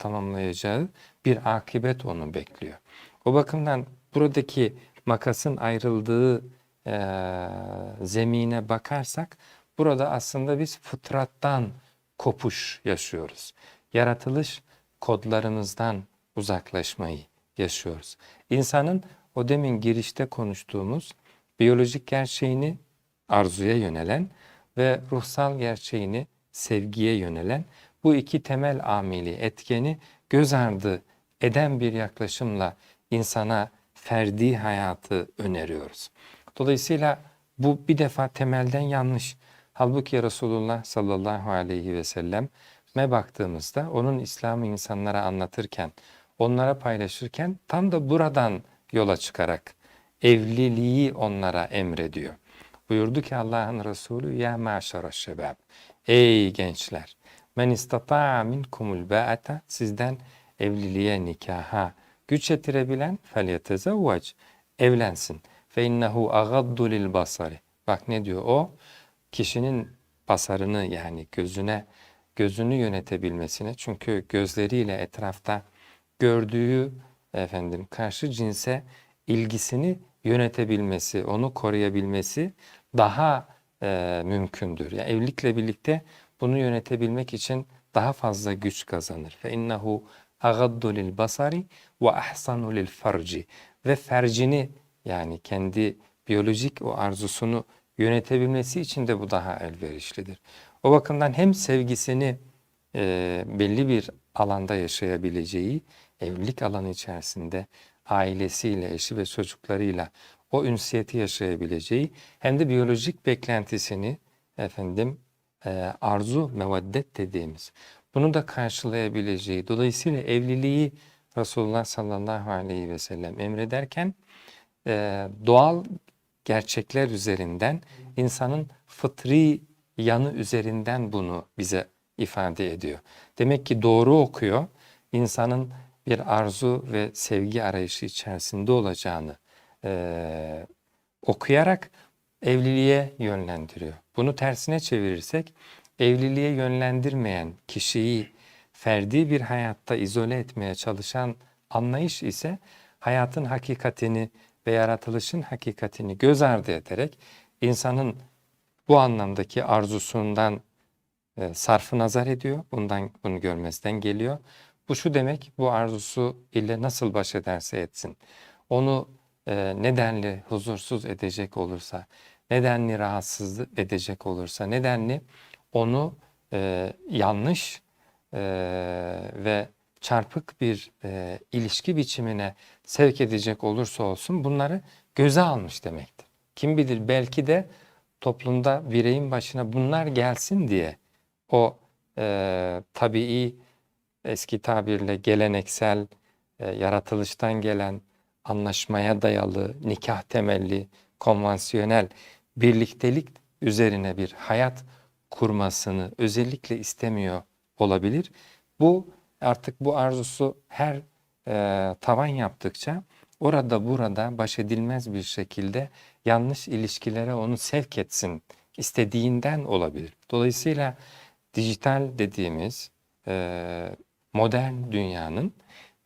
tamamlayacağı bir akibet onu bekliyor. O bakımdan buradaki makasın ayrıldığı eee, zemine bakarsak burada aslında biz fıtrattan kopuş yaşıyoruz. Yaratılış kodlarımızdan uzaklaşmayı yaşıyoruz. İnsanın o demin girişte konuştuğumuz biyolojik gerçeğini arzuya yönelen ve ruhsal gerçeğini sevgiye yönelen bu iki temel amili etkeni göz ardı eden bir yaklaşımla insana ferdi hayatı öneriyoruz. Dolayısıyla bu bir defa temelden yanlış. Halbuki Resulullah sallallahu aleyhi ve selleme baktığımızda onun İslam'ı insanlara anlatırken, onlara paylaşırken tam da buradan yola çıkarak evliliği onlara emrediyor. Buyurdu ki Allah'ın Resulü ya maşara şebab. Ey gençler men istata'a minkumul ba'ata sizden evliliğe nikaha güç yetirebilen felyetezevvac evlensin. Fe innehu agaddu lil basari. Bak ne diyor o? Kişinin basarını yani gözüne gözünü yönetebilmesine çünkü gözleriyle etrafta gördüğü efendim karşı cinse ilgisini yönetebilmesi, onu koruyabilmesi daha e, mümkündür. Yani evlilikle birlikte bunu yönetebilmek için daha fazla güç kazanır. Fe innehu agaddu lil basari ve ahsanu lil farci ve fercini yani kendi biyolojik o arzusunu yönetebilmesi için de bu daha elverişlidir. O bakımdan hem sevgisini e, belli bir alanda yaşayabileceği, evlilik alanı içerisinde ailesiyle, eşi ve çocuklarıyla o ünsiyeti yaşayabileceği hem de biyolojik beklentisini efendim e, arzu, meveddet dediğimiz bunu da karşılayabileceği. Dolayısıyla evliliği Resulullah sallallahu aleyhi ve sellem emrederken e, doğal gerçekler üzerinden insanın fıtri yanı üzerinden bunu bize ifade ediyor. Demek ki doğru okuyor, insanın bir arzu ve sevgi arayışı içerisinde olacağını e, okuyarak evliliğe yönlendiriyor. Bunu tersine çevirirsek evliliğe yönlendirmeyen kişiyi ferdi bir hayatta izole etmeye çalışan anlayış ise hayatın hakikatini ve yaratılışın hakikatini göz ardı ederek insanın bu anlamdaki arzusundan e, sarfı nazar ediyor. Bundan bunu görmezden geliyor. Bu şu demek bu arzusu ile nasıl baş ederse etsin. Onu nedenli huzursuz edecek olursa, nedenli rahatsız edecek olursa, nedenli onu e, yanlış e, ve çarpık bir e, ilişki biçimine sevk edecek olursa olsun bunları göze almış demektir. Kim bilir belki de toplumda bireyin başına bunlar gelsin diye o e, tabii eski tabirle geleneksel e, yaratılıştan gelen anlaşmaya dayalı, nikah temelli, konvansiyonel birliktelik üzerine bir hayat kurmasını özellikle istemiyor olabilir. Bu artık bu arzusu her e, tavan yaptıkça orada burada baş edilmez bir şekilde yanlış ilişkilere onu sevk etsin istediğinden olabilir. Dolayısıyla dijital dediğimiz e, modern dünyanın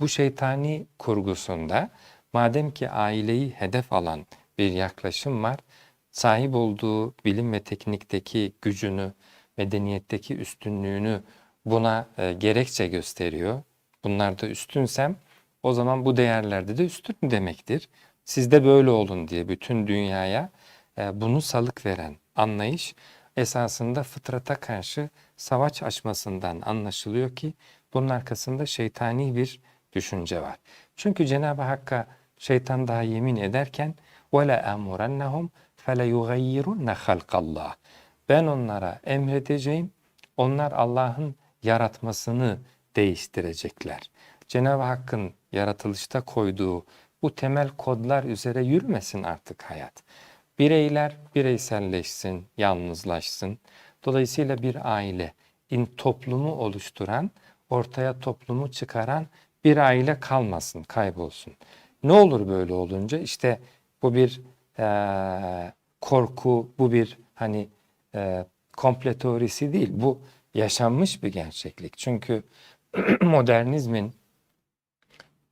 bu şeytani kurgusunda madem ki aileyi hedef alan bir yaklaşım var, sahip olduğu bilim ve teknikteki gücünü, medeniyetteki üstünlüğünü buna e, gerekçe gösteriyor. Bunlarda üstünsem o zaman bu değerlerde de üstün demektir. Siz de böyle olun diye bütün dünyaya e, bunu salık veren anlayış esasında fıtrata karşı savaş açmasından anlaşılıyor ki bunun arkasında şeytani bir düşünce var. Çünkü Cenab-ı Hakk'a şeytan daha yemin ederken وَلَا أَمُرَنَّهُمْ فَلَيُغَيِّرُنَّ خَلْقَ اللّٰهِ Ben onlara emredeceğim, onlar Allah'ın yaratmasını değiştirecekler. Cenab-ı Hakk'ın yaratılışta koyduğu bu temel kodlar üzere yürümesin artık hayat. Bireyler bireyselleşsin, yalnızlaşsın. Dolayısıyla bir aile, in toplumu oluşturan, ortaya toplumu çıkaran bir aile kalmasın, kaybolsun. Ne olur böyle olunca? İşte bu bir e, korku, bu bir hani e, komple teorisi değil. Bu yaşanmış bir gerçeklik. Çünkü modernizmin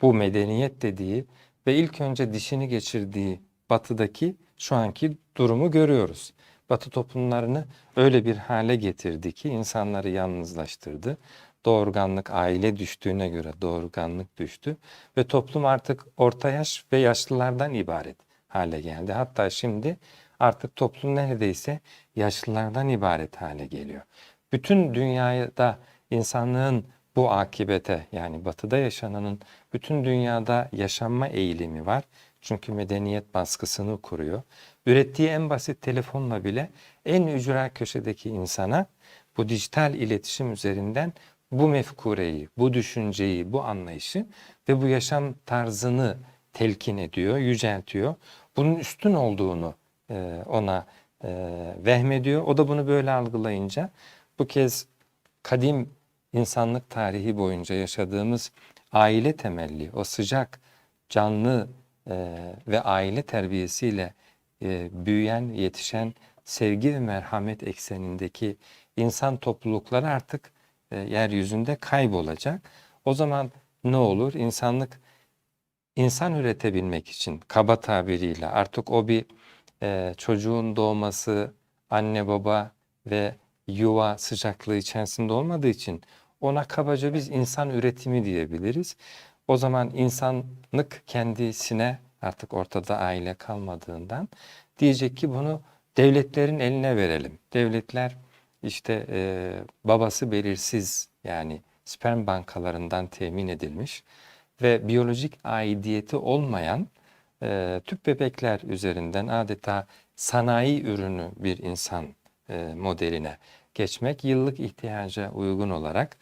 bu medeniyet dediği ve ilk önce dişini geçirdiği batıdaki şu anki durumu görüyoruz. Batı toplumlarını öyle bir hale getirdi ki insanları yalnızlaştırdı. Doğurganlık aile düştüğüne göre doğurganlık düştü ve toplum artık orta yaş ve yaşlılardan ibaret hale geldi. Hatta şimdi artık toplum neredeyse yaşlılardan ibaret hale geliyor. Bütün dünyada insanlığın bu akibete yani batıda yaşananın bütün dünyada yaşanma eğilimi var. Çünkü medeniyet baskısını kuruyor. Ürettiği en basit telefonla bile en ücra köşedeki insana bu dijital iletişim üzerinden bu mefkureyi, bu düşünceyi, bu anlayışı ve bu yaşam tarzını telkin ediyor, yüceltiyor. Bunun üstün olduğunu e, ona e, vehmediyor. O da bunu böyle algılayınca bu kez kadim insanlık tarihi boyunca yaşadığımız aile temelli, o sıcak, canlı e, ve aile terbiyesiyle e, büyüyen, yetişen sevgi ve merhamet eksenindeki insan toplulukları artık e, yeryüzünde kaybolacak. O zaman ne olur? İnsanlık insan üretebilmek için kaba tabiriyle artık o bir e, çocuğun doğması, anne baba ve yuva sıcaklığı içerisinde olmadığı için ona kabaca biz insan üretimi diyebiliriz. O zaman insanlık kendisine artık ortada aile kalmadığından diyecek ki bunu devletlerin eline verelim. Devletler işte e, babası belirsiz yani sperm bankalarından temin edilmiş ve biyolojik aidiyeti olmayan e, tüp bebekler üzerinden adeta sanayi ürünü bir insan e, modeline geçmek yıllık ihtiyaca uygun olarak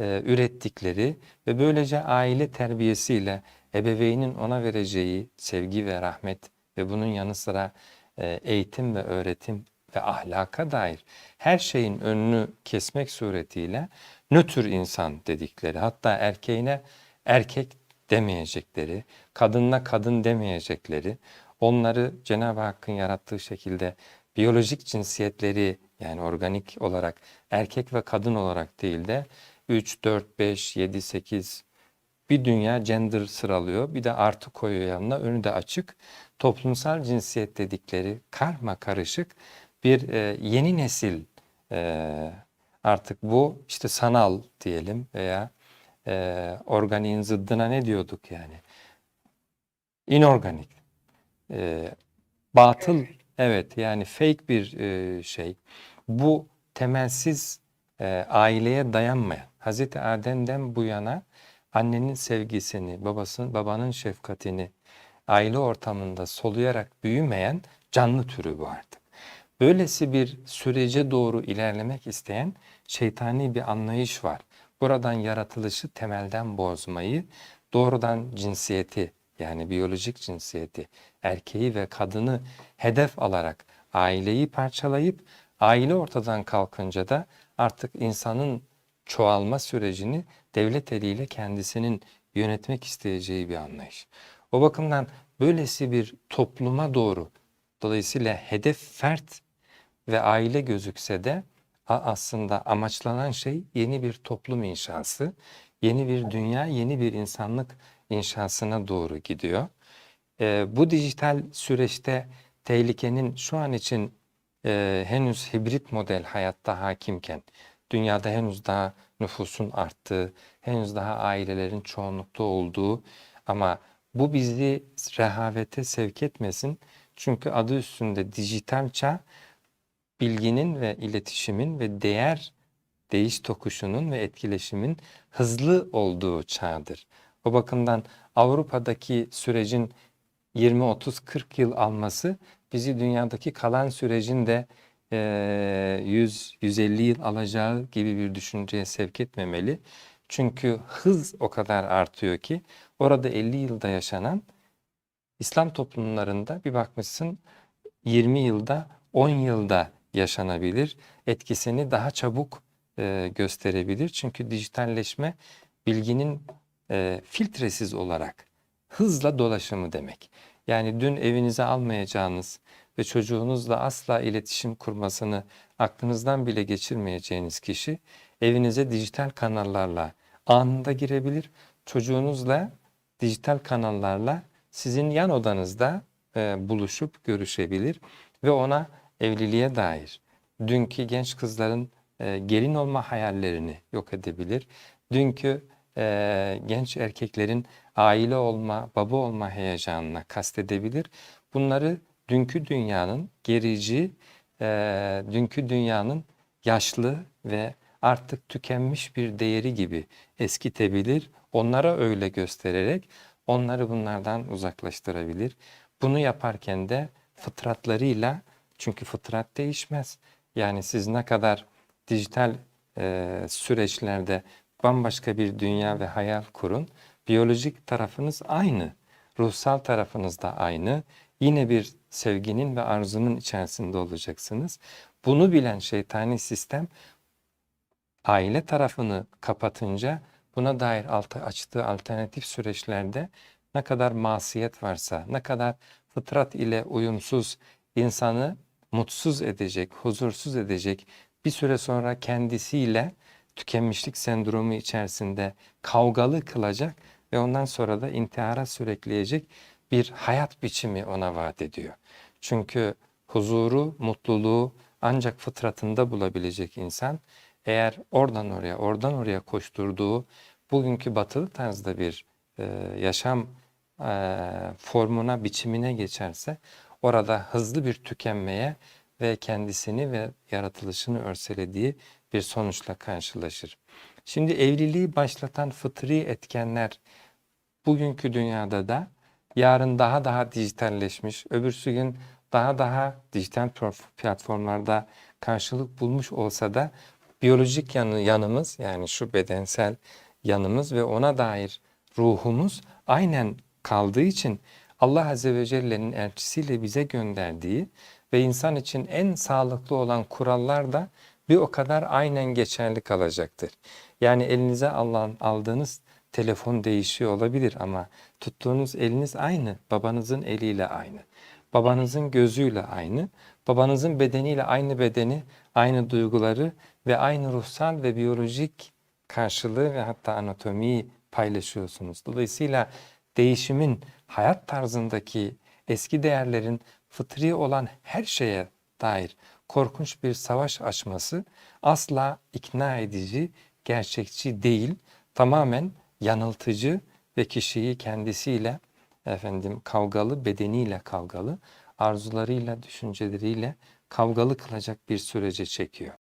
e, ürettikleri ve böylece aile terbiyesiyle ebeveynin ona vereceği sevgi ve rahmet ve bunun yanı sıra e, eğitim ve öğretim ve ahlaka dair her şeyin önünü kesmek suretiyle nötr insan dedikleri hatta erkeğine erkek demeyecekleri, kadınla kadın demeyecekleri, onları Cenab-ı Hakk'ın yarattığı şekilde biyolojik cinsiyetleri yani organik olarak erkek ve kadın olarak değil de 3, 4, 5, 7, 8 bir dünya gender sıralıyor. Bir de artı koyuyor yanına. Önü de açık. Toplumsal cinsiyet dedikleri karma karışık bir e, yeni nesil e, artık bu işte sanal diyelim veya e, organiğin zıddına ne diyorduk yani? İnorganik. E, batıl evet yani fake bir e, şey. Bu temelsiz e, aileye dayanmayan Hazreti Adem'den bu yana annenin sevgisini, babasının babanın şefkatini aile ortamında soluyarak büyümeyen canlı türü bu artık. Böylesi bir sürece doğru ilerlemek isteyen şeytani bir anlayış var. Buradan yaratılışı temelden bozmayı, doğrudan cinsiyeti yani biyolojik cinsiyeti, erkeği ve kadını hedef alarak aileyi parçalayıp aile ortadan kalkınca da artık insanın çoğalma sürecini devlet eliyle kendisinin yönetmek isteyeceği bir anlayış. O bakımdan böylesi bir topluma doğru dolayısıyla hedef fert ve aile gözükse de aslında amaçlanan şey yeni bir toplum inşası, yeni bir dünya, yeni bir insanlık inşasına doğru gidiyor. Ee, bu dijital süreçte tehlikenin şu an için e, henüz hibrit model hayatta hakimken, dünyada henüz daha nüfusun arttığı, henüz daha ailelerin çoğunlukta olduğu ama bu bizi rehavete sevk etmesin. Çünkü adı üstünde dijital çağ bilginin ve iletişimin ve değer değiş tokuşunun ve etkileşimin hızlı olduğu çağdır. O bakımdan Avrupa'daki sürecin 20, 30, 40 yıl alması bizi dünyadaki kalan sürecin de 100, 150 yıl alacağı gibi bir düşünceye sevk etmemeli. Çünkü hız o kadar artıyor ki orada 50 yılda yaşanan İslam toplumlarında bir bakmışsın 20 yılda 10 yılda yaşanabilir. Etkisini daha çabuk e, gösterebilir. Çünkü dijitalleşme bilginin e, filtresiz olarak hızla dolaşımı demek. Yani dün evinize almayacağınız ve çocuğunuzla asla iletişim kurmasını aklınızdan bile geçirmeyeceğiniz kişi evinize dijital kanallarla anında girebilir. Çocuğunuzla dijital kanallarla sizin yan odanızda e, buluşup görüşebilir ve ona evliliğe dair dünkü genç kızların e, gelin olma hayallerini yok edebilir. Dünkü e, genç erkeklerin aile olma, baba olma heyecanına kastedebilir. Bunları dünkü dünyanın gerici, e, dünkü dünyanın yaşlı ve artık tükenmiş bir değeri gibi eskitebilir. Onlara öyle göstererek onları bunlardan uzaklaştırabilir. Bunu yaparken de fıtratlarıyla çünkü fıtrat değişmez. Yani siz ne kadar dijital e, süreçlerde bambaşka bir dünya ve hayal kurun. Biyolojik tarafınız aynı. Ruhsal tarafınız da aynı. Yine bir sevginin ve arzunun içerisinde olacaksınız. Bunu bilen şeytani sistem aile tarafını kapatınca buna dair altı açtığı alternatif süreçlerde ne kadar masiyet varsa, ne kadar fıtrat ile uyumsuz insanı mutsuz edecek, huzursuz edecek, bir süre sonra kendisiyle tükenmişlik sendromu içerisinde kavgalı kılacak ve ondan sonra da intihara sürükleyecek bir hayat biçimi ona vaat ediyor. Çünkü huzuru, mutluluğu ancak fıtratında bulabilecek insan eğer oradan oraya, oradan oraya koşturduğu bugünkü batılı tarzda bir e, yaşam e, formuna, biçimine geçerse orada hızlı bir tükenmeye ve kendisini ve yaratılışını örselediği bir sonuçla karşılaşır. Şimdi evliliği başlatan fıtri etkenler bugünkü dünyada da yarın daha daha dijitalleşmiş, öbürsü gün daha daha dijital platformlarda karşılık bulmuş olsa da biyolojik yanı, yanımız yani şu bedensel yanımız ve ona dair ruhumuz aynen kaldığı için Allah Azze ve Celle'nin elçisiyle bize gönderdiği ve insan için en sağlıklı olan kurallar da bir o kadar aynen geçerli kalacaktır. Yani elinize alan, aldığınız telefon değişiyor olabilir ama tuttuğunuz eliniz aynı. Babanızın eliyle aynı. Babanızın gözüyle aynı. Babanızın bedeniyle aynı bedeni, aynı duyguları ve aynı ruhsal ve biyolojik karşılığı ve hatta anatomiyi paylaşıyorsunuz. Dolayısıyla değişimin hayat tarzındaki eski değerlerin fıtri olan her şeye dair korkunç bir savaş açması asla ikna edici, gerçekçi değil, tamamen yanıltıcı ve kişiyi kendisiyle efendim kavgalı, bedeniyle kavgalı, arzularıyla, düşünceleriyle kavgalı kılacak bir sürece çekiyor.